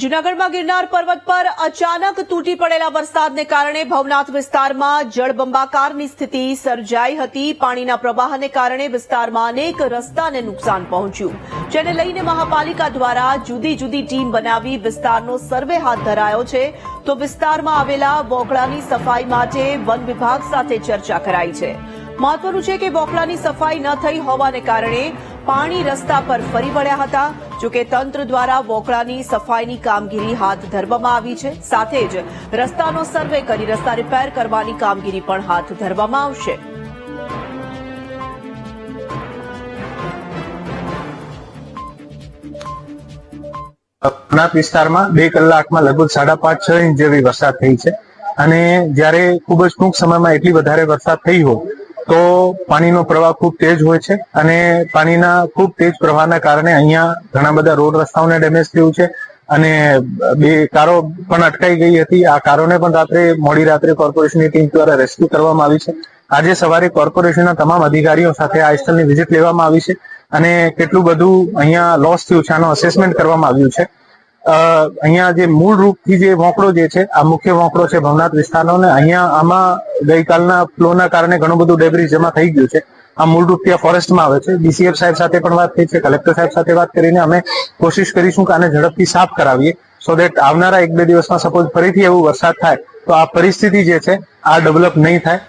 જૂનાગઢમાં ગિરનાર પર્વત પર અચાનક તૂટી પડેલા વરસાદને કારણે ભવનાથ વિસ્તારમાં જળબંબાકારની સ્થિતિ સર્જાઈ હતી. પાણીના પ્રવાહને કારણે વિસ્તારમાં અનેક રસ્તાને નુકસાન પહોંચ્યું. જેને લઈને મહાપાલિકા દ્વારા જુદી જુદી ટીમ બનાવી વિસ્તારનો સર્વે હાથ ધરાયો છે. તો વિસ્તારમાં આવેલા વોકળાની સફાઈ માટે વન વિભાગ સાથે ચર્ચા કરાઈ છે. મહત્વનું છે કે વોકળાની સફાઈ ન થઈ હોવાને કારણે પાણી રસ્તા પર ફરી વળ્યા હતા. જોકે તંત્ર દ્વારા વોકળાની સફાઈની કામગીરી હાથ ધરવામાં આવી છે. સાથે જ રસ્તાનો સર્વે કરી રસ્તા રિપેર કરવાની કામગીરી પણ હાથ ધરવામાં આવશે. વિસ્તારમાં બે કલાકમાં લગભગ સાડા પાંચ, છ ઇંચ જેવી વરસાદ થઈ છે. અને જ્યારે ખૂબ જ ટૂંક સમયમાં એટલી વધારે વરસાદ થઈ હોય તો પાણીનો પ્રવાહ ખૂબ તેજ હોય છે અને પાણીના ખૂબ તેજ પ્રવાહના કારણે અહીંયા ઘણા બધા રોડ રસ્તાઓને ડેમેજ થયું છે અને બે કારો પણ અટકાઈ ગઈ હતી. આ કારોને પણ રાત્રે, મોડી રાત્રે કોર્પોરેશનની ટીમ દ્વારા રેસ્ક્યુ કરવામાં આવી છે. આજે સવારે કોર્પોરેશનના તમામ અધિકારીઓ સાથે આ સ્થળની વિઝિટ લેવામાં આવી છે અને કેટલું બધું અહીંયા લોસ થયું છે, આનો અસેસમેન્ટ કરવામાં આવ્યું છે. અહીંયા જે મૂળ રૂપથી જે વોંકડો જે છે, આ મુખ્ય વોંકડો છે ભવનાથ વિસ્તારનો, ને અહીંયા આમાં ગઈકાલના ફ્લોના કારણે ઘણું બધું ડેબ્રિસ જમા થઈ ગયું છે. આ મૂળ રૂપથી આ ફોરેસ્ટમાં આવે છે. ડીસીએફ સાહેબ સાથે પણ વાત થઈ છે કલેક્ટર સાહેબ સાથે વાત કરીને અમે કોશિશ કરીશું કે આને ઝડપથી સાફ કરાવીએ. સો દેટ આવનારા એક બે દિવસમાં સપોઝ ફરીથી એવું વરસાદ થાય, તો આ પરિસ્થિતિ જે છે, આ ડેવલપ નહીં થાય.